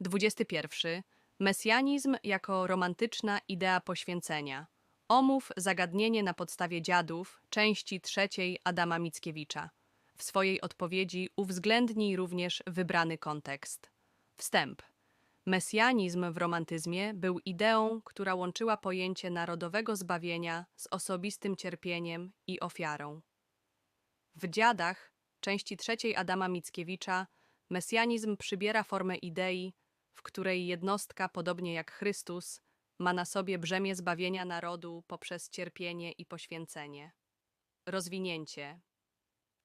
21. Mesjanizm jako romantyczna idea poświęcenia. Omów zagadnienie na podstawie dziadów, części trzeciej Adama Mickiewicza. W swojej odpowiedzi uwzględnij również wybrany kontekst. Wstęp. Mesjanizm w romantyzmie był ideą, która łączyła pojęcie narodowego zbawienia z osobistym cierpieniem i ofiarą. W Dziadach, części trzeciej Adama Mickiewicza, mesjanizm przybiera formę idei, w której jednostka, podobnie jak Chrystus, ma na sobie brzemię zbawienia narodu poprzez cierpienie i poświęcenie. Rozwinięcie.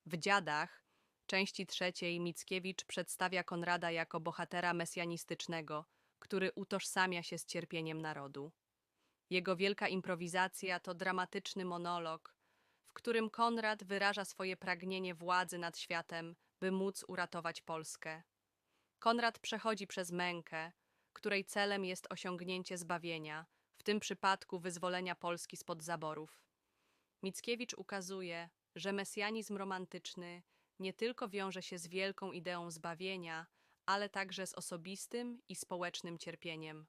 W Dziadach, części trzeciej, Mickiewicz przedstawia Konrada jako bohatera mesjanistycznego, który utożsamia się z cierpieniem narodu. Jego wielka improwizacja to dramatyczny monolog, w którym Konrad wyraża swoje pragnienie władzy nad światem, by móc uratować Polskę. Konrad przechodzi przez mękę, której celem jest osiągnięcie zbawienia, w tym przypadku wyzwolenia Polski spod zaborów. Mickiewicz ukazuje, że mesjanizm romantyczny nie tylko wiąże się z wielką ideą zbawienia, ale także z osobistym i społecznym cierpieniem.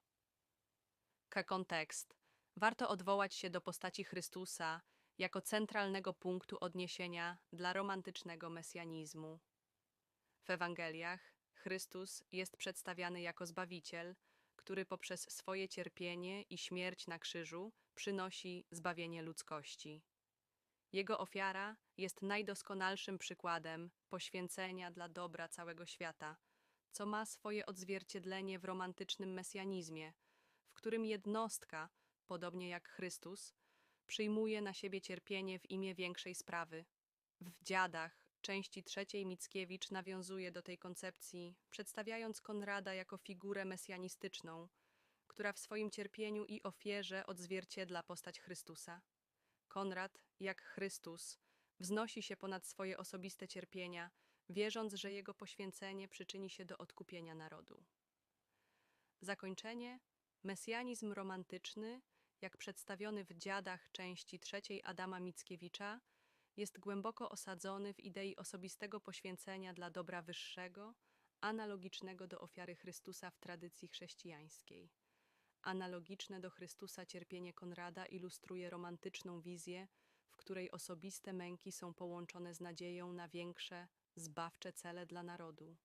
K kontekst. Warto odwołać się do postaci Chrystusa jako centralnego punktu odniesienia dla romantycznego mesjanizmu. W Ewangeliach Chrystus jest przedstawiany jako Zbawiciel, który poprzez swoje cierpienie i śmierć na krzyżu przynosi zbawienie ludzkości. Jego ofiara jest najdoskonalszym przykładem poświęcenia dla dobra całego świata, co ma swoje odzwierciedlenie w romantycznym mesjanizmie, w którym jednostka, podobnie jak Chrystus, przyjmuje na siebie cierpienie w imię większej sprawy. W dziadach części trzeciej Mickiewicz nawiązuje do tej koncepcji, przedstawiając Konrada jako figurę mesjanistyczną, która w swoim cierpieniu i ofierze odzwierciedla postać Chrystusa. Konrad, jak Chrystus, wznosi się ponad swoje osobiste cierpienia, wierząc, że jego poświęcenie przyczyni się do odkupienia narodu. Zakończenie mesjanizm romantyczny, jak przedstawiony w dziadach części trzeciej Adama Mickiewicza, jest głęboko osadzony w idei osobistego poświęcenia dla dobra wyższego, analogicznego do ofiary Chrystusa w tradycji chrześcijańskiej. Analogiczne do Chrystusa cierpienie Konrada ilustruje romantyczną wizję, w której osobiste męki są połączone z nadzieją na większe, zbawcze cele dla narodu.